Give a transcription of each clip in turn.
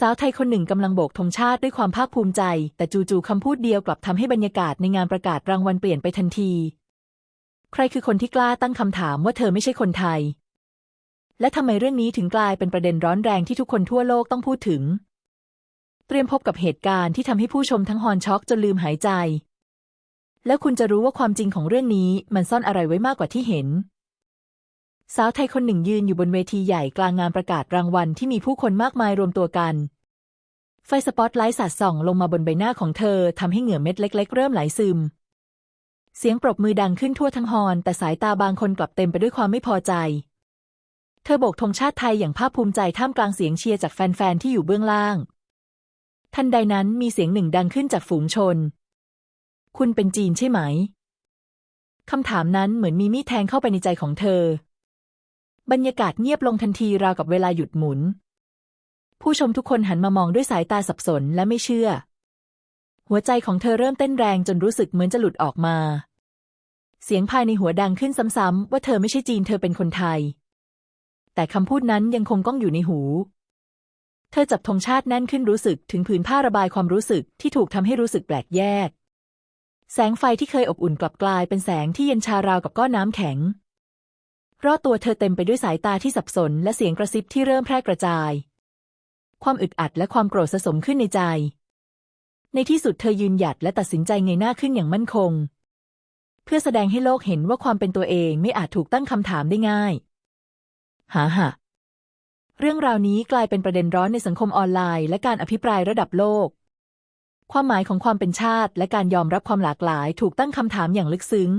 สาวไทยคนหนึ่งกำลังโบกธงชาติด้วยความภาคภูมิใจ แต่จู่ๆคำพูดเดียวกลับทำให้บรรยากาศในงานประกาศรางวัลเปลี่ยนไปทันที ใครคือคนที่กล้าตั้งคำถามว่าเธอไม่ใช่คนไทย และทำไมเรื่องนี้ถึงกลายเป็นประเด็นร้อนแรงที่ทุกคนทั่วโลกต้องพูดถึง เตรียมพบกับเหตุการณ์ที่ทำให้ผู้ชมทั้งฮอนช็อกจนลืมหายใจ แล้วคุณจะรู้ว่าความจริงของเรื่องนี้มันซ่อนอะไรไว้มากกว่าที่เห็น สาวไทยคนหนึ่งยืนอยู่บนเวทีใหญ่กลางงานประกาศรางวัลที่มีผู้คนมากมายรวมตัวกัน ไฟสปอตไลท์สาดส่องลงมาบนใบหน้าของเธอทำให้เหงื่อเม็ดเล็ก ๆ เริ่มไหลซึม เสียงปรบมือดังขึ้นทั่วทั้งฮอนแต่สายตาบางคนกลับเต็มไปด้วยความไม่พอใจ เธอโบกธงชาติไทยอย่างภาคภูมิใจท่ามกลางเสียงเชียร์จากแฟนๆที่อยู่เบื้องล่าง ทันใดนั้นมีเสียงหนึ่งดังขึ้นจากฝูงชน คุณเป็นจีนใช่ไหมคำถามนั้นเหมือนมีมีดแทงเข้าไปในใจของเธอ บรรยากาศเงียบลงทันทีราวกับเวลาหยุดหมุน ผู้ชมทุกคนหันมามองด้วยสายตาสับสนและไม่เชื่อ หัวใจของเธอเริ่มเต้นแรงจนรู้สึกเหมือนจะหลุดออกมา เสียงภายในหัวดังขึ้นซ้ำๆว่าเธอไม่ใช่จีนเธอเป็นคนไทย แต่คำพูดนั้นยังคงก้องอยู่ในหู เธอจับธงชาติแน่นขึ้นรู้สึกถึงผืนผ้าระบายความรู้สึกที่ถูกทำให้รู้สึกแปลกแยก แสงไฟที่เคยอบอุ่นกลับกลายเป็นแสงที่เย็นชาราวกับก้อนน้ำแข็ง รอบตัวเธอเต็มไปด้วยสายตาที่สับสน และเสียงกระซิบที่เริ่มแพร่กระจาย ความอึดอัดและความโกรธสะสมขึ้นในใจ ในที่สุดเธอยืนหยัดและตัดสินใจเงยหน้าขึ้นอย่างมั่นคง เพื่อแสดงให้โลกเห็นว่าความเป็นตัวเองไม่อาจถูกตั้งคำถามได้ง่าย หาหะเรื่องราวนี้กลายเป็นประเด็นร้อนในสังคมออนไลน์ และการอภิปรายระดับโลก ความหมายของความเป็นชาติ และการยอมรับความหลากหลาย ถูกตั้งคำถามอย่างลึกซึ้ง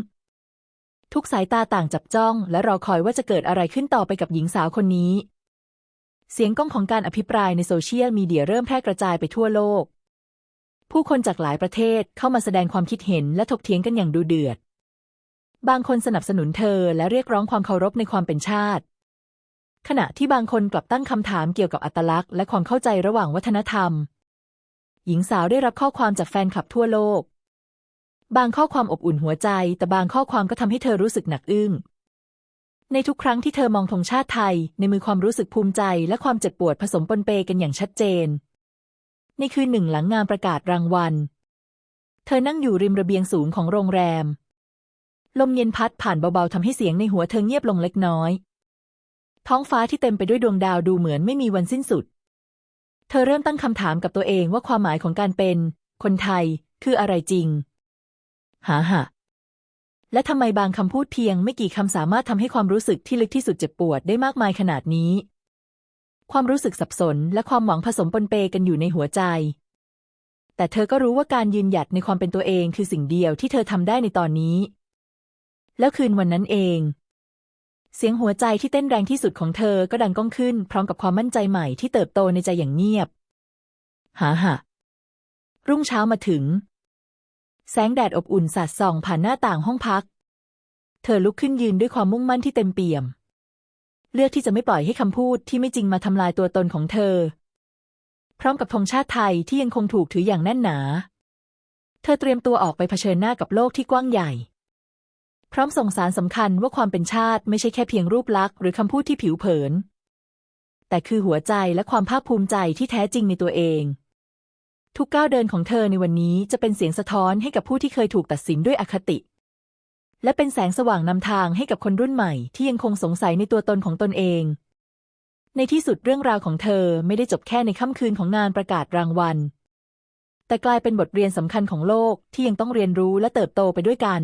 ทุกสายตาต่างจับจ้อง และรอคอยว่าจะเกิดอะไรขึ้นต่อไปกับหญิงสาวคนนี้ เสียงก้องของการอภิปรายในโซเชียลมีเดียเริ่มแพร่กระจายไปทั่วโลก ผู้คนจากหลายประเทศเข้ามาแสดงความคิดเห็นและถกเถียงกันอย่างดูเดือด บางคนสนับสนุนเธอและเรียกร้องความเคารพในความเป็นชาติ ขณะที่บางคนกลับตั้งคำถามเกี่ยวกับอัตลักษณ์และความเข้าใจระหว่างวัฒนธรรม หญิงสาวได้รับข้อความจากแฟนคลับทั่วโลก บางข้อความอบอุ่นหัวใจ แต่บางข้อความก็ทำให้เธอรู้สึกหนักอึ้ง ในทุกครั้งที่เธอมองธงชาติไทย ในมือความรู้สึกภูมิใจและความเจ็บปวดผสมปนเปกันอย่างชัดเจน ในคืนหนึ่งหลังงานประกาศรางวัล เธอนั่งอยู่ริมระเบียงสูงของโรงแรม ลมเย็นพัดผ่านเบาๆทำให้เสียงในหัวเธอเงียบลงเล็กน้อย ท้องฟ้าที่เต็มไปด้วยดวงดาวดูเหมือนไม่มีวันสิ้นสุด เธอเริ่มตั้งคำถามกับตัวเองว่าความหมายของการเป็น คนไทย คืออะไรจริง หาหะและทำไมบางคำพูดเพียงไม่กี่คำสามารถทำให้ความรู้สึกที่ลึกที่สุดเจ็บปวดได้มากมายขนาดนี้ ความรู้สึกสับสนและความหวังผสมปนเปกันอยู่ในหัวใจ แต่เธอก็รู้ว่าการยืนหยัดในความเป็นตัวเองคือสิ่งเดียวที่เธอทำได้ในตอนนี้ แล้วคืนวันนั้นเอง เสียงหัวใจที่เต้นแรงที่สุดของเธอก็ดังก้องขึ้น พร้อมกับความมั่นใจใหม่ที่เติบโตในใจอย่างเงียบ หาหะรุ่งเช้ามาถึง แสงแดดอบอุ่นสาดส่องผ่านหน้าต่างห้องพัก เธอลุกขึ้นยืนด้วยความมุ่งมั่นที่เต็มเปี่ยม เลือกที่จะไม่ปล่อยให้คำพูดที่ไม่จริงมาทำลายตัวตนของเธอ พร้อมกับธงชาติไทยที่ยังคงถูกถืออย่างแน่นหนา เธอเตรียมตัวออกไปเผชิญหน้ากับโลกที่กว้างใหญ่ พร้อมส่งสารสำคัญว่าความเป็นชาติไม่ใช่แค่เพียงรูปลักษณ์หรือคำพูดที่ผิวเผิน แต่คือหัวใจและความภาคภูมิใจที่แท้จริงในตัวเอง ทุกก้าวเดินของเธอในวันนี้จะเป็นเสียงสะท้อนให้กับผู้ที่เคยถูกตัดสินด้วยอคติ และเป็นแสงสว่างนำทางให้กับคนรุ่นใหม่ที่ยังคงสงสัยในตัวตนของตนเอง ในที่สุดเรื่องราวของเธอไม่ได้จบแค่ในค่ำคืนของงานประกาศรางวัล แต่กลายเป็นบทเรียนสำคัญของโลกที่ยังต้องเรียนรู้และเติบโตไปด้วยกัน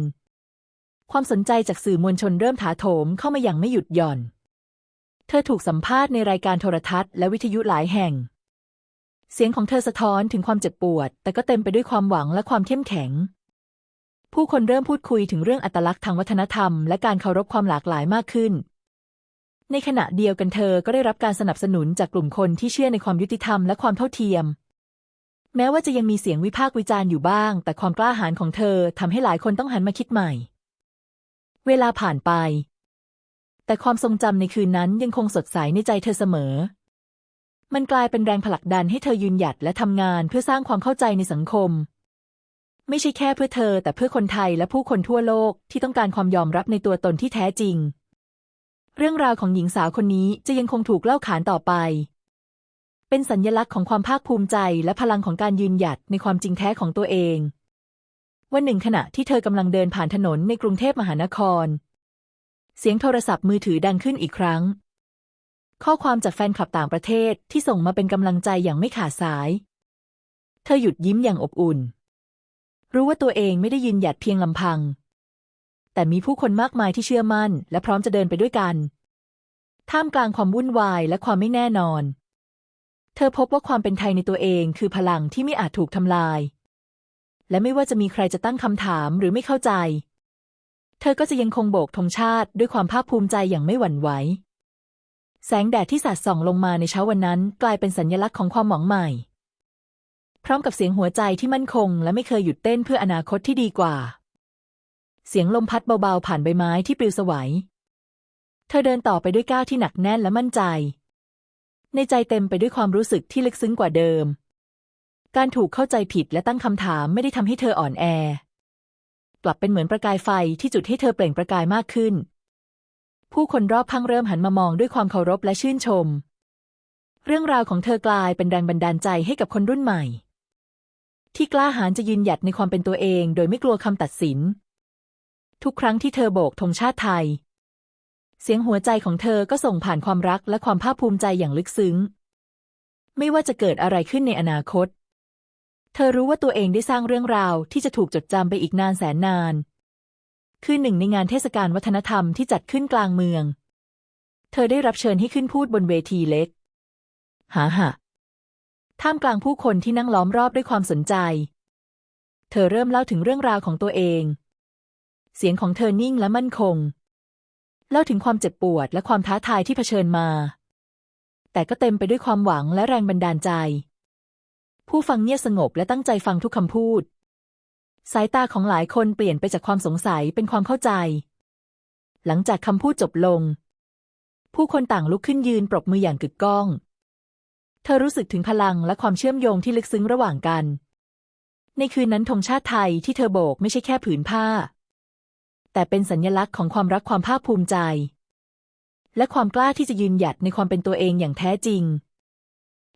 ความสนใจจากสื่อมวลชนเริ่มถาโถมเข้ามาอย่างไม่หยุดหย่อน เธอถูกสัมภาษณ์ในรายการโทรทัศน์และวิทยุหลายแห่ง เสียงของเธอสะท้อนถึงความเจ็บปวด แต่ก็เต็มไปด้วยความหวังและความเข้มแข็ง ผู้คนเริ่มพูดคุยถึงเรื่องอัตลักษณ์ทางวัฒนธรรม และการเคารพความหลากหลายมากขึ้น ในขณะเดียวกันเธอก็ได้รับการสนับสนุนจากกลุ่มคนที่เชื่อในความยุติธรรมและความเท่าเทียม แม้ว่าจะยังมีเสียงวิพากษ์วิจารณ์อยู่บ้าง แต่ความกล้าหาญของเธอทำให้หลายคนต้องหันมาคิดใหม่ เวลาผ่านไป แต่ความทรงจำในคืนนั้นยังคงสดใสในใจเธอเสมอ มันกลายเป็นแรงผลักดันให้เธอยืนหยัดและทำงานเพื่อสร้างความเข้าใจในสังคม ไม่ใช่แค่เพื่อเธอ แต่เพื่อคนไทยและผู้คนทั่วโลกที่ต้องการความยอมรับในตัวตนที่แท้จริง เรื่องราวของหญิงสาวคนนี้จะยังคงถูกเล่าขานต่อไป เป็นสัญญลักษณ์ของความภาคภูมิใจและพลังของการยืนหยัดในความจริงแท้ของตัวเองวันหนึ่งขณะที่เธอกำลังเดินผ่านถนนในกรุงเทพมหานคร เสียงโทรศัพท์มือถือดังขึ้นอีกครั้ง ข้อความจากแฟนคลับต่างประเทศที่ส่งมาเป็นกำลังใจอย่างไม่ขาดสาย เธอหยุดยิ้มอย่างอบอุ่น รู้ว่าตัวเองไม่ได้ยืนหยัดเพียงลำพัง แต่มีผู้คนมากมายที่เชื่อมั่น และพร้อมจะเดินไปด้วยกัน ท่ามกลางความวุ่นวายและความไม่แน่นอน เธอพบว่าความเป็นไทยในตัวเองคือพลังที่ไม่อาจถูกทำลาย และไม่ว่าจะมีใครจะตั้งคำถามหรือไม่เข้าใจ เธอก็จะยังคงโบกธงชาติด้วยความภาคภูมิใจอย่างไม่หวั่นไหว แสงแดดที่สาดส่องลงมาในเช้าวันนั้น กลายเป็นสัญญลักษณ์ของความหวังใหม่ พร้อมกับเสียงหัวใจที่มั่นคง และไม่เคยหยุดเต้นเพื่ออนาคตที่ดีกว่า เสียงลมพัดเบาๆ ผ่านใบไม้ที่ปลิวสวัย เธอเดินต่อไปด้วยก้าวที่หนักแน่นและมั่นใจ ในใจเต็มไปด้วยความรู้สึกที่ลึกซึ้งกว่าเดิม การถูกเข้าใจผิดและตั้งคำถามไม่ได้ทำให้เธออ่อนแอ กลับเป็นเหมือนประกายไฟที่จุดให้เธอเปล่งประกายมากขึ้น ผู้คนรอบข้างเริ่มหันมามองด้วยความเคารพและชื่นชม เรื่องราวของเธอกลายเป็นแรงบันดาลใจให้กับคนรุ่นใหม่ ที่กล้าหาญจะยืนหยัดในความเป็นตัวเอง โดยไม่กลัวคำตัดสิน ทุกครั้งที่เธอโบกธงชาติไทย เสียงหัวใจของเธอก็ส่งผ่านความรักและความภาคภูมิใจอย่างลึกซึ้ง ไม่ว่าจะเกิดอะไรขึ้นในอนาคต เธอรู้ว่าตัวเองได้สร้างเรื่องราวที่จะถูกจดจำไปอีกนานแสนนาน คือหนึ่งในงานเทศกาลวัฒนธรรมที่จัดขึ้นกลางเมือง เธอได้รับเชิญให้ขึ้นพูดบนเวทีเล็ก หาหะท่ามกลางผู้คนที่นั่งล้อมรอบด้วยความสนใจ เธอเริ่มเล่าถึงเรื่องราวของตัวเอง เสียงของเธอนิ่งและมั่นคง เล่าถึงความเจ็บปวดและความท้าทายที่เผชิญมา แต่ก็เต็มไปด้วยความหวังและแรงบันดาลใจ ผู้ฟังเงียบสงบและตั้งใจฟังทุกคำพูด สายตาของหลายคนเปลี่ยนไปจากความสงสัยเป็นความเข้าใจ หลังจากคำพูดจบลง ผู้คนต่างลุกขึ้นยืนปรบมืออย่างกึกก้อง เธอรู้สึกถึงพลังและความเชื่อมโยงที่ลึกซึ้งระหว่างกัน ในคืนนั้นธงชาติไทยที่เธอโบกไม่ใช่แค่ผืนผ้า แต่เป็นสัญญลักษณ์ของความรักความภาคภูมิใจ และความกล้าที่จะยืนหยัดในความเป็นตัวเองอย่างแท้จริง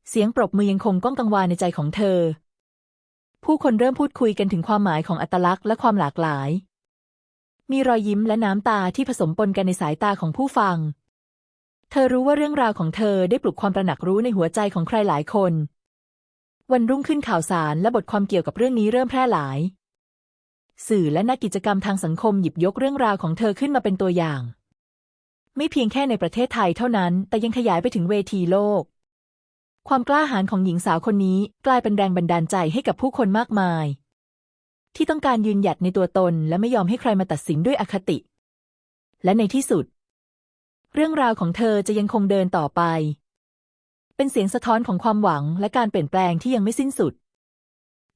เสียงปรบมือยังคงก้องกังวานในใจของเธอ ผู้คนเริ่มพูดคุยกันถึงความหมายของอัตลักษณ์และความหลากหลาย มีรอยยิ้มและน้ำตาที่ผสมปนกันในสายตาของผู้ฟัง เธอรู้ว่าเรื่องราวของเธอได้ปลุกความตระหนักรู้ในหัวใจของใครหลายคน วันรุ่งขึ้นข่าวสารและบทความเกี่ยวกับเรื่องนี้เริ่มแพร่หลาย สื่อและนักกิจกรรมทางสังคมหยิบยกเรื่องราวของเธอขึ้นมาเป็นตัวอย่าง ไม่เพียงแค่ในประเทศไทยเท่านั้น แต่ยังขยายไปถึงเวทีโลก ความกล้าหาญของหญิงสาวคนนี้กลายเป็นแรงบันดาลใจให้กับผู้คนมากมาย ที่ต้องการยืนหยัดในตัวตนและไม่ยอมให้ใครมาตัดสินด้วยอคติ และในที่สุด เรื่องราวของเธอจะยังคงเดินต่อไป เป็นเสียงสะท้อนของความหวังและการเปลี่ยนแปลงที่ยังไม่สิ้นสุด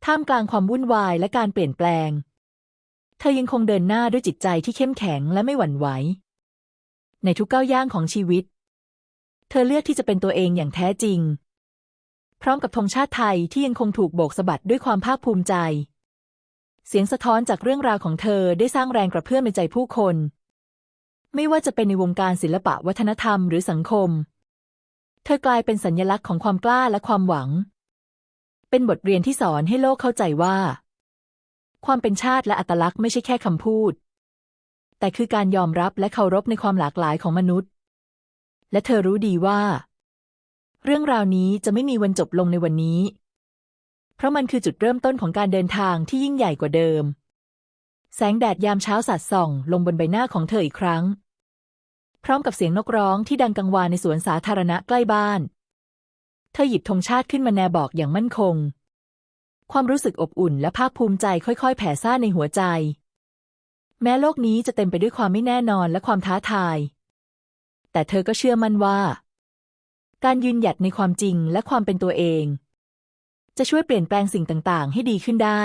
ท่ามกลางความวุ่นวายและการเปลี่ยนแปลง เธอยังคงเดินหน้าด้วยจิตใจที่เข้มแข็งและไม่หวั่นไหว ในทุกก้าวย่างของชีวิต เธอเลือกที่จะเป็นตัวเองอย่างแท้จริง พร้อมกับธงชาติไทยที่ยังคงถูกโบกสะบัดด้วยความภาคภูมิใจ เสียงสะท้อนจากเรื่องราวของเธอได้สร้างแรงกระเพื่อมในใจผู้คน ไม่ว่าจะเป็นในวงการศิลปะวัฒนธรรมหรือสังคม เธอกลายเป็นสัญญลักษณ์ของความกล้าและความหวัง เป็นบทเรียนที่สอนให้โลกเข้าใจว่า ความเป็นชาติและอัตลักษณ์ไม่ใช่แค่คำพูด แต่คือการยอมรับและเคารพในความหลากหลายของมนุษย์ และเธอรู้ดีว่า เรื่องราวนี้จะไม่มีวันจบลงในวันนี้ เพราะมันคือจุดเริ่มต้นของการเดินทางที่ยิ่งใหญ่กว่าเดิม แสงแดดยามเช้าสาดส่อง ลงบนใบหน้าของเธออีกครั้ง พร้อมกับเสียงนกร้องที่ดังกังวานในสวนสาธารณะใกล้บ้าน เธอหยิบธงชาติขึ้นมาแนบอกอย่างมั่นคง ความรู้สึกอบอุ่นและภาคภูมิใจค่อย ๆ แผ่ซ่านในหัวใจ แม้โลกนี้จะเต็มไปด้วยความไม่แน่นอนและความท้าทาย แต่เธอก็เชื่อมั่นว่า การยืนหยัดในความจริงและความเป็นตัวเอง จะช่วยเปลี่ยนแปลงสิ่งต่างๆ ให้ดีขึ้นได้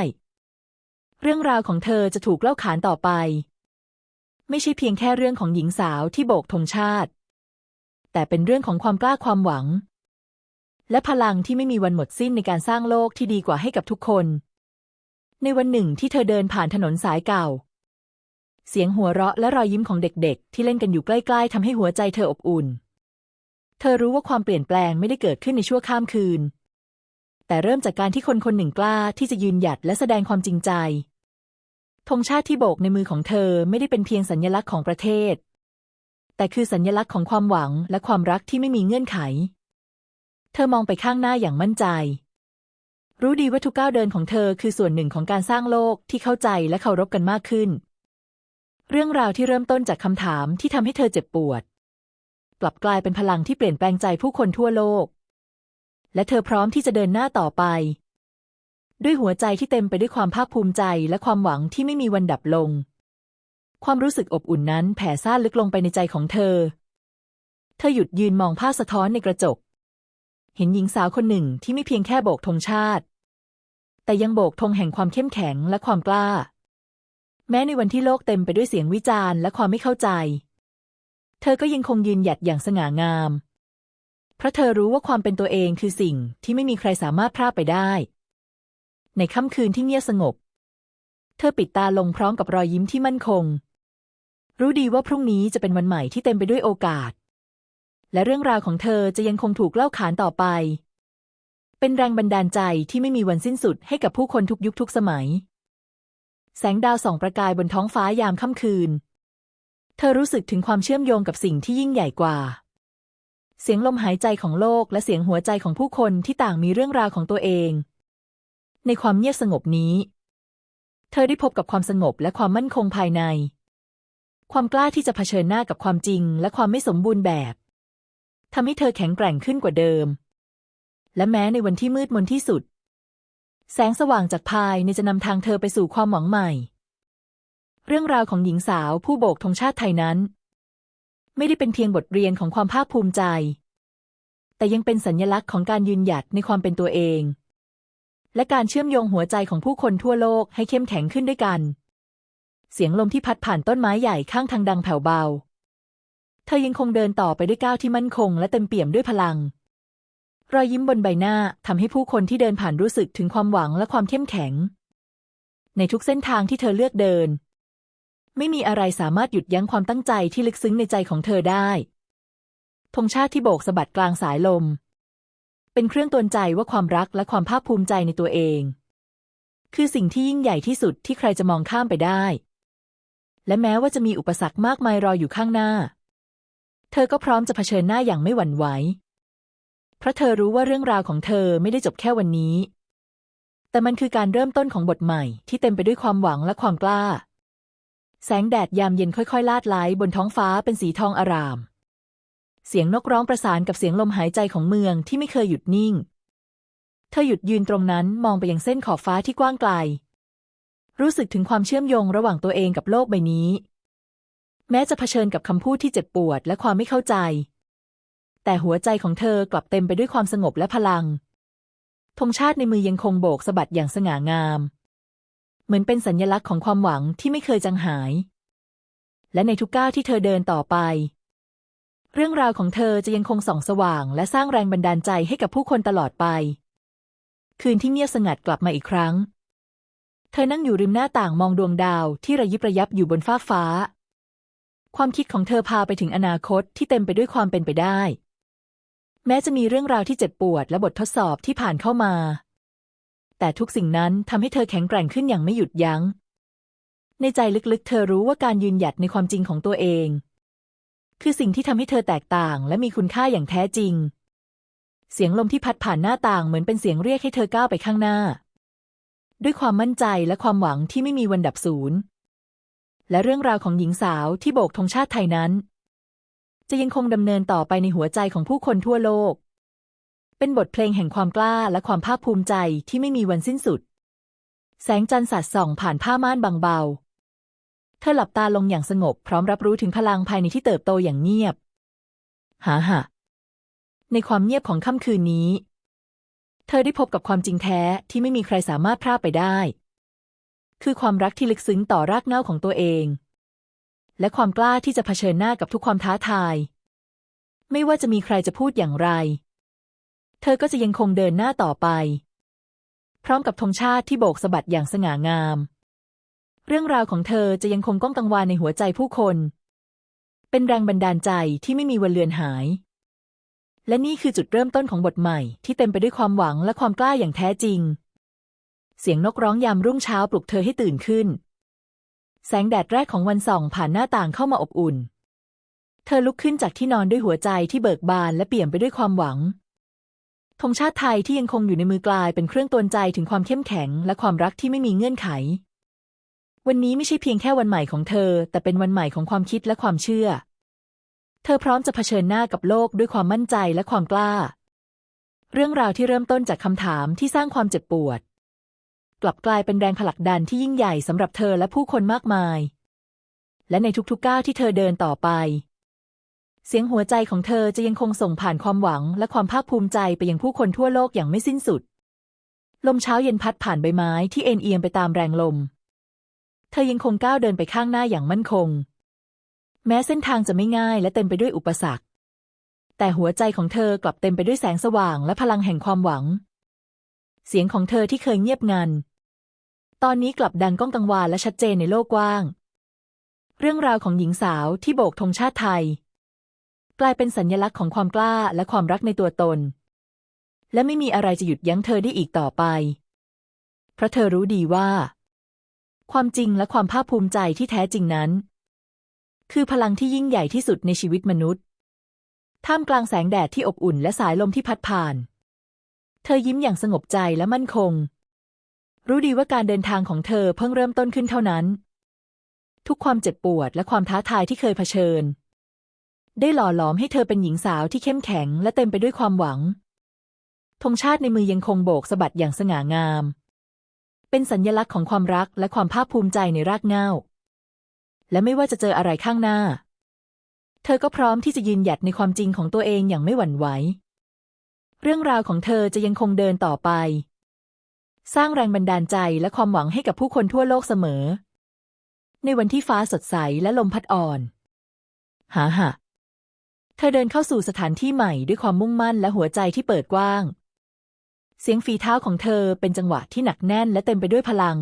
เรื่องราวของเธอจะถูกเล่าขานต่อไป ไม่ใช่เพียงแค่เรื่องของหญิงสาวที่โบกธงชาติ แต่เป็นเรื่องของความกล้าความหวัง และพลังที่ไม่มีวันหมดสิ้นในการสร้างโลกที่ดีกว่าให้กับทุกคน ในวันหนึ่งที่เธอเดินผ่านถนนสายเก่า เสียงหัวเราะและรอยยิ้มของเด็กๆ ที่เล่นกันอยู่ใกล้ ๆทำให้หัวใจเธออบอุ่น เธอรู้ว่าความเปลี่ยนแปลงไม่ได้เกิดขึ้นในชั่วข้ามคืน แต่เริ่มจากการที่คนคนหนึ่งกล้าที่จะยืนหยัดและแสดงความจริงใจธงชาติที่โบกในมือของเธอไม่ได้เป็นเพียงสัญลักษณ์ของประเทศ แต่คือสัญลักษณ์ของความหวังและความรักที่ไม่มีเงื่อนไข เธอมองไปข้างหน้าอย่างมั่นใจ รู้ดีว่าทุกก้าวเดินของเธอคือส่วนหนึ่งของการสร้างโลกที่เข้าใจและเคารพกันมากขึ้น เรื่องราวที่เริ่มต้นจากคำถามที่ทำให้เธอเจ็บปวด กลับกลายเป็นพลังที่เปลี่ยนแปลงใจผู้คนทั่วโลก และเธอพร้อมที่จะเดินหน้าต่อไป ด้วยหัวใจที่เต็มไปด้วยความภาคภูมิใจและความหวังที่ไม่มีวันดับลง ความรู้สึกอบอุ่นนั้นแผ่ซ่านลึกลงไปในใจของเธอ เธอหยุดยืนมองภาพสะท้อนในกระจก เห็นหญิงสาวคนหนึ่งที่ไม่เพียงแค่โบกธงชาติ แต่ยังโบกธงแห่งความเข้มแข็งและความกล้า แม้ในวันที่โลกเต็มไปด้วยเสียงวิจารณ์และความไม่เข้าใจ เธอก็ยังคงยืนหยัดอย่างสง่างาม เพราะเธอรู้ว่าความเป็นตัวเองคือสิ่งที่ไม่มีใครสามารถพรากไปได้ ในค่ำคืนที่เงียบสงบ เธอปิดตาลงพร้อมกับรอยยิ้มที่มั่นคง รู้ดีว่าพรุ่งนี้จะเป็นวันใหม่ที่เต็มไปด้วยโอกาส และเรื่องราวของเธอจะยังคงถูกเล่าขานต่อไป เป็นแรงบันดาลใจที่ไม่มีวันสิ้นสุดให้กับผู้คนทุกยุคทุกสมัย แสงดาวส่องประกายบนท้องฟ้ายามค่ำคืน เธอรู้สึกถึงความเชื่อมโยงกับสิ่งที่ยิ่งใหญ่กว่า เสียงลมหายใจของโลกและเสียงหัวใจของผู้คนที่ต่างมีเรื่องราวของตัวเอง ในความเงียบสงบนี้ เธอได้พบกับความสงบและความมั่นคงภายใน ความกล้าที่จะเผชิญหน้ากับความจริงและความไม่สมบูรณ์แบบทำให้เธอแข็งแกร่งขึ้นกว่าเดิม และแม้ในวันที่มืดมนที่สุด แสงสว่างจากภายในจะนำทางเธอไปสู่ความหวังใหม่ เรื่องราวของหญิงสาวผู้โบกธงชาติไทยนั้น ไม่ได้เป็นเพียงบทเรียนของความภาคภูมิใจ แต่ยังเป็นสัญลักษณ์ของการยืนหยัดในความเป็นตัวเอง และการเชื่อมโยงหัวใจของผู้คนทั่วโลกให้เข้มแข็งขึ้นด้วยกัน เสียงลมที่พัดผ่านต้นไม้ใหญ่ข้างทางดังแผ่วเบา เธอยังคงเดินต่อไปด้วยก้าวที่มั่นคง และเต็มเปี่ยมด้วยพลัง รอยยิ้มบนใบหน้าทำให้ผู้คนที่เดินผ่านรู้สึกถึงความหวังและความเข้มแข็ง ในทุกเส้นทางที่เธอเลือกเดิน ไม่มีอะไรสามารถหยุดยั้งความตั้งใจที่ลึกซึ้งในใจของเธอได้ธงชาติที่โบกสะบัดกลางสายลม เป็นเครื่องตือนใจว่าความรักและความภาคภูมิใจในตัวเอง คือสิ่งที่ยิ่งใหญ่ที่สุดที่ใครจะมองข้ามไปได้ และแม้ว่าจะมีอุปสรรคมากมายรออยู่ข้างหน้า เธอก็พร้อมจะเผชิญหน้าอย่างไม่หวั่นไหวเพราะเธอรู้ว่าเรื่องราวของเธอไม่ได้จบแค่วันนี้ แต่มันคือการเริ่มต้นของบทใหม่ที่เต็มไปด้วยความหวังและความกล้า แสงแดดยามเย็นค่อยๆ ลาดไหลบนท้องฟ้าเป็นสีทองอาราม เสียงนกร้องประสานกับเสียงลมหายใจของเมืองที่ไม่เคยหยุดนิ่ง เธอหยุดยืนตรงนั้นมองไปยังเส้นขอบฟ้าที่กว้างไกล รู้สึกถึงความเชื่อมโยงระหว่างตัวเองกับโลกใบนี้ แม้จะเผชิญกับคำพูดที่เจ็บปวดและความไม่เข้าใจ แต่หัวใจของเธอกลับเต็มไปด้วยความสงบและพลังธงชาติในมือยังคงโบกสะบัดอย่างสง่างาม เหมือนเป็นสัญลักษณ์ของความหวังที่ไม่เคยจางหาย และในทุกก้าวที่เธอเดินต่อไป เรื่องราวของเธอจะยังคงส่องสว่าง และสร้างแรงบันดาลใจให้กับผู้คนตลอดไป คืนที่เงียบสงัดกลับมาอีกครั้ง เธอนั่งอยู่ริมหน้าต่างมองดวงดาวที่ระยิบระยับอยู่บนฟ้าฟ้า ความคิดของเธอพาไปถึงอนาคตที่เต็มไปด้วยความเป็นไปได้ แม้จะมีเรื่องราวที่เจ็บปวดและบททดสอบที่ผ่านเข้ามา แต่ทุกสิ่งนั้นทำให้เธอแข็งแกร่งขึ้นอย่างไม่หยุดยัง้ง ในใจลึกๆ เธอรู้ว่าการยืนหยัดในความจริงของตัวเอง คือสิ่งที่ทำให้เธอแตกต่างและมีคุณค่าอย่างแท้จริง เสียงลมที่พัดผ่านหน้าต่างเหมือนเป็นเสียงเรียกให้เธอก้าวไปข้างหน้า ด้วยความมั่นใจและความหวังที่ไม่มีวันดับสูญและเรื่องราวของหญิงสาวที่โบกธงชาติไทยนั้น จะยังคงดำเนินต่อไปในหัวใจของผู้คนทั่วโลก เป็นบทเพลงแห่งความกล้าและความภาคภูมิใจที่ไม่มีวันสิ้นสุด แสงจันทร์สาดส่องผ่านผ้าม่านบางเบา เธอหลับตาลงอย่างสงบพร้อมรับรู้ถึงพลังภายในที่เติบโตอย่างเงียบ หาหะในความเงียบของค่ำคืนนี้ เธอได้พบกับความจริงแท้ที่ไม่มีใครสามารถพรากไปได้ คือความรักที่ลึกซึ้งต่อรากเหง้าของตัวเอง และความกล้าที่จะเผชิญหน้ากับทุกความท้าทาย ไม่ว่าจะมีใครจะพูดอย่างไร เธอก็จะยังคงเดินหน้าต่อไป พร้อมกับธงชาติที่โบกสะบัดอย่างสง่างาม เรื่องราวของเธอจะยังคงก้องกังวานในหัวใจผู้คน เป็นแรงบันดาลใจที่ไม่มีวันเลือนหาย และนี่คือจุดเริ่มต้นของบทใหม่ที่เต็มไปด้วยความหวังและความกล้าอย่างแท้จริง เสียงนกร้องยามรุ่งเช้าปลุกเธอให้ตื่นขึ้น แสงแดดแรกของวันส่องผ่านหน้าต่างเข้ามาอบอุ่นเธอลุกขึ้นจากที่นอนด้วยหัวใจที่เบิกบานและเปี่ยมไปด้วยความหวัง ธงชาติไทยที่ยังคงอยู่ในมือกลายเป็นเครื่องตวนใจถึงความเข้มแข็ง และความรักที่ไม่มีเงื่อนไข วันนี้ไม่ใช่เพียงแค่วันใหม่ของเธอ แต่เป็นวันใหม่ของความคิดและความเชื่อ เธอพร้อมจะเผชิญหน้ากับโลกด้วยความมั่นใจและความกล้า เรื่องราวที่เริ่มต้นจากคำถามที่สร้างความเจ็บปวด กลับกลายเป็นแรงผลักดันที่ยิ่งใหญ่สำหรับเธอและผู้คนมากมาย และในทุกๆก้าวที่เธอเดินต่อไป เสียงหัวใจของเธอจะยังคงส่งผ่านความหวังและความภาคภูมิใจไปยังผู้คนทั่วโลกอย่างไม่สิ้นสุด ลมเช้าเย็นพัดผ่านใบไม้ที่เอ็นเอียงไปตามแรงลม เธอยังคงก้าวเดินไปข้างหน้าอย่างมั่นคง แม้เส้นทางจะไม่ง่ายและเต็มไปด้วยอุปสรรค แต่หัวใจของเธอกลับเต็มไปด้วยแสงสว่างและพลังแห่งความหวัง เสียงของเธอที่เคยเงียบงัน ตอนนี้กลับดังก้องกังวานและชัดเจนในโลกกว้าง เรื่องราวของหญิงสาวที่โบกธงชาติไทย กลายเป็นสัญลักษณ์ของความกล้าและความรักในตัวตน และไม่มีอะไรจะหยุดยั้งเธอได้อีกต่อไป เพราะเธอรู้ดีว่า ความจริงและความภาคภูมิใจที่แท้จริงนั้น คือพลังที่ยิ่งใหญ่ที่สุดในชีวิตมนุษย์ ท่ามกลางแสงแดดที่อบอุ่นและสายลมที่พัดผ่าน เธอยิ้มอย่างสงบใจและมั่นคง รู้ดีว่าการเดินทางของเธอเพิ่งเริ่มต้นขึ้นเท่านั้น ทุกความเจ็บปวดและความท้าทายที่เคยเผชิญ ได้หล่อหลอมให้เธอเป็นหญิงสาวที่เข้มแข็งและเต็มไปด้วยความหวังธงชาติในมือยังคงโบกสะบัดอย่างสง่างาม เป็นสัญญลักษณ์ของความรักและความภาคภูมิใจในรากเหง้า และไม่ว่าจะเจออะไรข้างหน้า เธอก็พร้อมที่จะยืนหยัดในความจริงของตัวเองอย่างไม่หวั่นไหว เรื่องราวของเธอจะยังคงเดินต่อไป สร้างแรงบันดาลใจและความหวังให้กับผู้คนทั่วโลกเสมอ ในวันที่ฟ้าสดใสและลมพัดอ่อน หาหะ เธอเดินเข้าสู่สถานที่ใหม่ด้วยความมุ่งมั่นและหัวใจที่เปิดกว้าง เสียงฝีเท้าของเธอเป็นจังหวะที่หนักแน่นและเต็มไปด้วยพลัง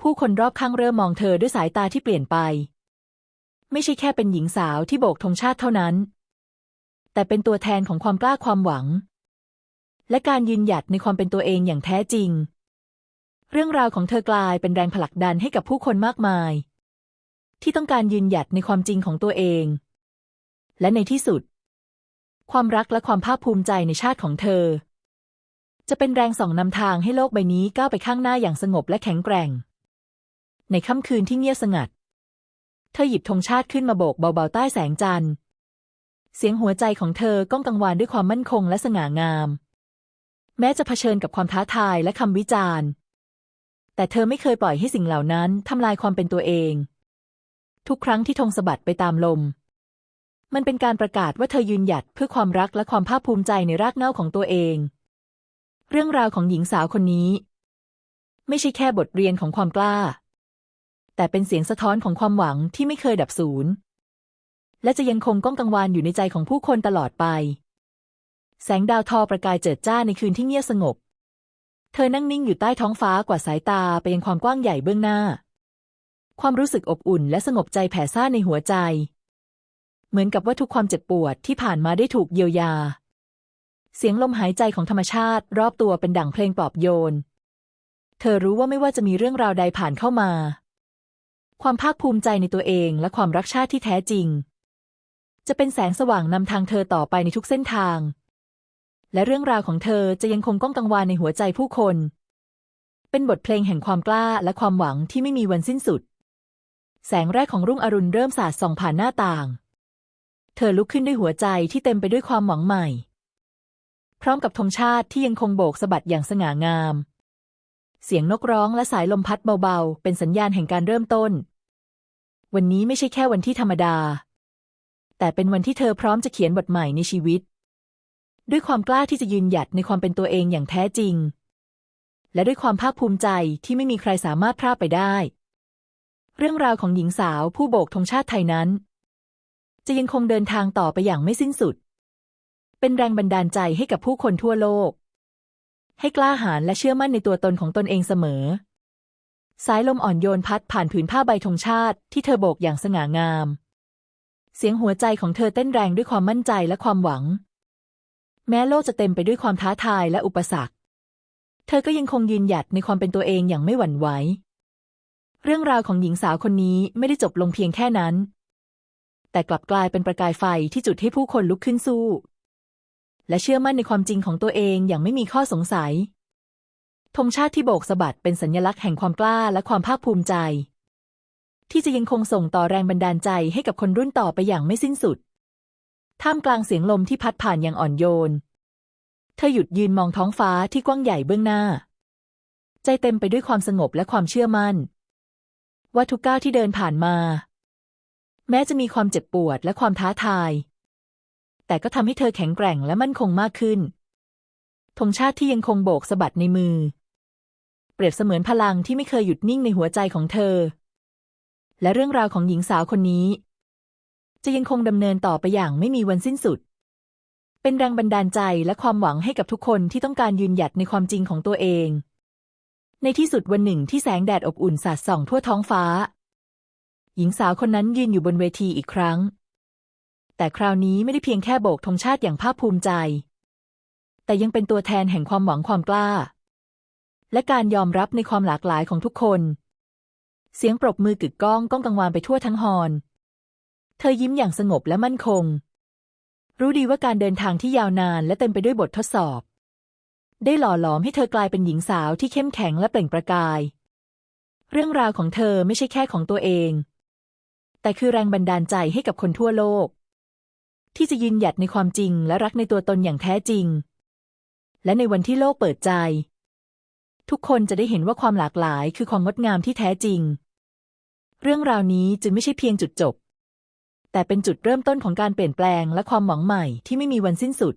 ผู้คนรอบข้างเริ่มมองเธอด้วยสายตาที่เปลี่ยนไป ไม่ใช่แค่เป็นหญิงสาวที่โบกธงชาติเท่านั้น แต่เป็นตัวแทนของความกล้าความหวัง และการยืนหยัดในความเป็นตัวเองอย่างแท้จริง เรื่องราวของเธอกลายเป็นแรงผลักดันให้กับผู้คนมากมาย ที่ต้องการยืนหยัดในความจริงของตัวเอง และในที่สุด ความรักและความภาคภูมิใจในชาติของเธอ จะเป็นแรงส่องนำทางให้โลกใบนี้ก้าวไปข้างหน้าอย่างสงบและแข็งแกร่ง ในค่ำคืนที่เงียบสงัด เธอหยิบธงชาติขึ้นมาโบกเบาๆใต้แสงจันทร์ เสียงหัวใจของเธอก้องกังวานด้วยความมั่นคงและสง่างาม แม้จะเผชิญกับความท้าทายและคำวิจารณ์ แต่เธอไม่เคยปล่อยให้สิ่งเหล่านั้นทำลายความเป็นตัวเอง ทุกครั้งที่ธงสะบัดไปตามลม มันเป็นการประกาศว่าเธอยืนหยัดเพื่อความรักและความภาคภูมิใจในรากเหง้าของตัวเอง เรื่องราวของหญิงสาวคนนี้ ไม่ใช่แค่บทเรียนของความกล้า แต่เป็นเสียงสะท้อนของความหวังที่ไม่เคยดับสูญและจะยังคงก้องกังวานอยู่ในใจของผู้คนตลอดไป แสงดาวทอประกายเจิดจ้าในคืนที่เงียบสงบ เธอนั่งนิ่งอยู่ใต้ท้องฟ้ากว่าสายตาไปยังความกว้างใหญ่เบื้องหน้า ความรู้สึกอบอุ่นและสงบใจแผ่ซ่านในหัวใจ เหมือนกับว่าทุกความเจ็บปวดที่ผ่านมาได้ถูกเยียวยา เสียงลมหายใจของธรรมชาติ รอบตัวเป็นดั่งเพลงปลอบโยน เธอรู้ว่าไม่ว่าจะมีเรื่องราวใดผ่านเข้ามา ความภาคภูมิใจในตัวเองและความรักชาติที่แท้จริง จะเป็นแสงสว่างนำทางเธอต่อไปในทุกเส้นทาง และเรื่องราวของเธอจะยังคงก้องกังวานในหัวใจผู้คน เป็นบทเพลงแห่งความกล้าและความหวังที่ไม่มีวันสิ้นสุด แสงแรกของรุ่งอรุณเริ่มสาดส่องผ่านหน้าต่าง เธอลุกขึ้นด้วยหัวใจที่เต็มไปด้วยความหวังใหม่ พร้อมกับธงชาติที่ยังคงโบกสะบัดอย่างสง่างาม เสียงนกร้องและสายลมพัดเบาๆ เป็นสัญญาณแห่งการเริ่มต้น วันนี้ไม่ใช่แค่วันที่ธรรมดา แต่เป็นวันที่เธอพร้อมจะเขียนบทใหม่ในชีวิต ด้วยความกล้าที่จะยืนหยัดในความเป็นตัวเองอย่างแท้จริง และด้วยความภาคภูมิใจที่ไม่มีใครสามารถพลาดไปได้ เรื่องราวของหญิงสาวผู้โบกธงชาติไทยนั้น จะยังคงเดินทางต่อไปอย่างไม่สิ้นสุด เป็นแรงบันดาลใจให้กับผู้คนทั่วโลก ให้กล้าหาญและเชื่อมั่นในตัวตนของตนเองเสมอ สายลมอ่อนโยนพัดผ่านผืนผ้าใบธงชาติที่เธอโบกอย่างสง่างาม เสียงหัวใจของเธอเต้นแรงด้วยความมั่นใจและความหวัง แม้โลกจะเต็มไปด้วยความท้าทายและอุปสรรค เธอก็ยังคงยืนหยัดในความเป็นตัวเองอย่างไม่หวั่นไหวเรื่องราวของหญิงสาวคนนี้ไม่ได้จบลงเพียงแค่นั้น แต่กลับกลายเป็นประกายไฟที่จุดให้ผู้คนลุกขึ้นสู้ และเชื่อมั่นในความจริงของตัวเองอย่างไม่มีข้อสงสัยธงชาติที่โบกสะบัดเป็นสัญลักษณ์แห่งความกล้าและความภาคภูมิใจ ที่จะยังคงส่งต่อแรงบันดาลใจให้กับคนรุ่นต่อไปอย่างไม่สิ้นสุด ท่ามกลางเสียงลมที่พัดผ่านอย่างอ่อนโยน เธอหยุดยืนมองท้องฟ้าที่กว้างใหญ่เบื้องหน้า ใจเต็มไปด้วยความสงบและความเชื่อมั่น ว่าทุกก้าวที่เดินผ่านมา แม้จะมีความเจ็บปวดและความท้าทาย แต่ก็ทำให้เธอแข็งแกร่งและมั่นคงมากขึ้นธงชาติที่ยังคงโบกสะบัดในมือ เปรียบเสมือนพลังที่ไม่เคยหยุดนิ่งในหัวใจของเธอ และเรื่องราวของหญิงสาวคนนี้ จะยังคงดำเนินต่อไปอย่างไม่มีวันสิ้นสุด เป็นแรงบันดาลใจและความหวังให้กับทุกคนที่ต้องการยืนหยัดในความจริงของตัวเอง ในที่สุดวันหนึ่งที่แสงแดดอบอุ่นสาดส่องทั่วท้องฟ้า หญิงสาวคนนั้นยืนอยู่บนเวทีอีกครั้ง แต่คราวนี้ไม่ได้เพียงแค่โบกธงชาติอย่างภาคภูมิใจ แต่ยังเป็นตัวแทนแห่งความหวังความกล้า และการยอมรับในความหลากหลายของทุกคน เสียงปรบมือกึกก้องก้องกังวานไปทั่วทั้งฮอลเธอยิ้มอย่างสงบและมั่นคง รู้ดีว่าการเดินทางที่ยาวนานและเต็มไปด้วยบททดสอบ ได้หล่อหลอมให้เธอกลายเป็นหญิงสาวที่เข้มแข็งและเปล่งประกาย เรื่องราวของเธอไม่ใช่แค่ของตัวเอง แต่คือแรงบันดาลใจให้กับคนทั่วโลก ที่จะยืนหยัดในความจริงและรักในตัวตนอย่างแท้จริง และในวันที่โลกเปิดใจ ทุกคนจะได้เห็นว่าความหลากหลายคือความงดงามที่แท้จริง เรื่องราวนี้จึงไม่ใช่เพียงจุดจบ แต่เป็นจุดเริ่มต้นของการเปลี่ยนแปลงและความหวังใหม่ที่ไม่มีวันสิ้นสุด